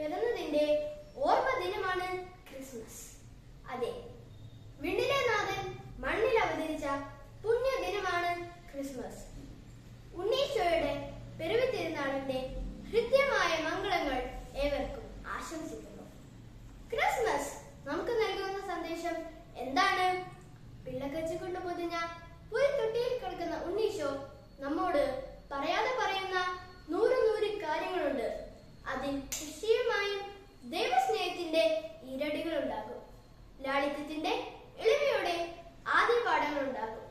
പിറന്നതിന്റെ ഓർമ്മ ദിനമാണ് ക്രിസ്മസ്. അതെ വിണ്ണിലെ നാഥൻ മണ്ണിൽ അവതരിച്ച പുണ്യ ദിനമാണ് ക്രിസ്മസ്. ഉണ്ണീശോയുടെ പിറവി തിരുനാളിന്റെ ഹൃദ്യമായ മംഗളങ്ങൾ ഏവർക്കും ആശംസിക്കുന്നു. ക്രിസ്മസ് നമുക്ക് നൽകുന്ന സന്ദേശം എന്താണ്? പിള്ളക്കച്ചി കൊണ്ട് പൊതിഞ്ഞ ഒരു തൊട്ടിയിൽ കിടക്കുന്ന ഉണ്ണീശോ നമ്മോട് പറയാതെ പറയുന്ന നൂറ് നൂറ് കാര്യങ്ങളുണ്ട്. അതിൽ കൃഷിയെ ദൈവസ്നേഹത്തിന്റെ ഇരടികൾ ഉണ്ടാകും ലാളിത്യത്തിന്റെ എളിമയുടെ ആദ്യ ഉണ്ടാകും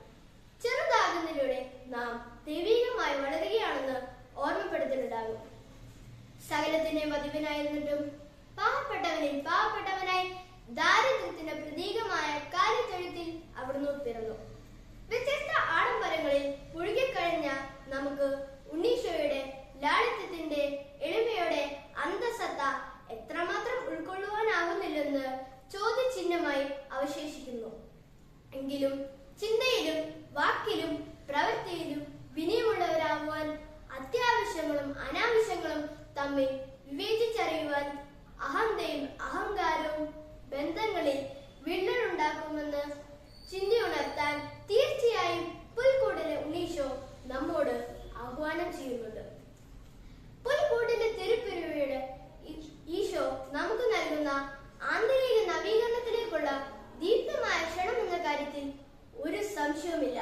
ചെറുതാകുന്നതിലൂടെ നാം ദൈവികമായി വളരുകയാണെന്ന് ഓർമ്മപ്പെടുത്തലുണ്ടാകും സകലത്തിന്റെ മതിവിനായിരുന്നിട്ടും പാവപ്പെട്ടവനിൽ പാവപ്പെട്ടവനായി ദാരിദ്ര്യത്തിന്റെ പ്രതീകമായ കാര്യത്തൊഴുത്തിൽ അവിടുന്ന് പിറന്നു. എങ്കിലും ചിന്തയിലും വാക്കിലും പ്രവൃത്തിയിലും വിനയമുള്ളവരാകുവാൻ അത്യാവശ്യങ്ങളും അനാവശ്യങ്ങളും തമ്മിൽ വിവേചിച്ചറിയുവാൻ അഹന്തയും അഹ ഒരു സംശയവുമില്ല.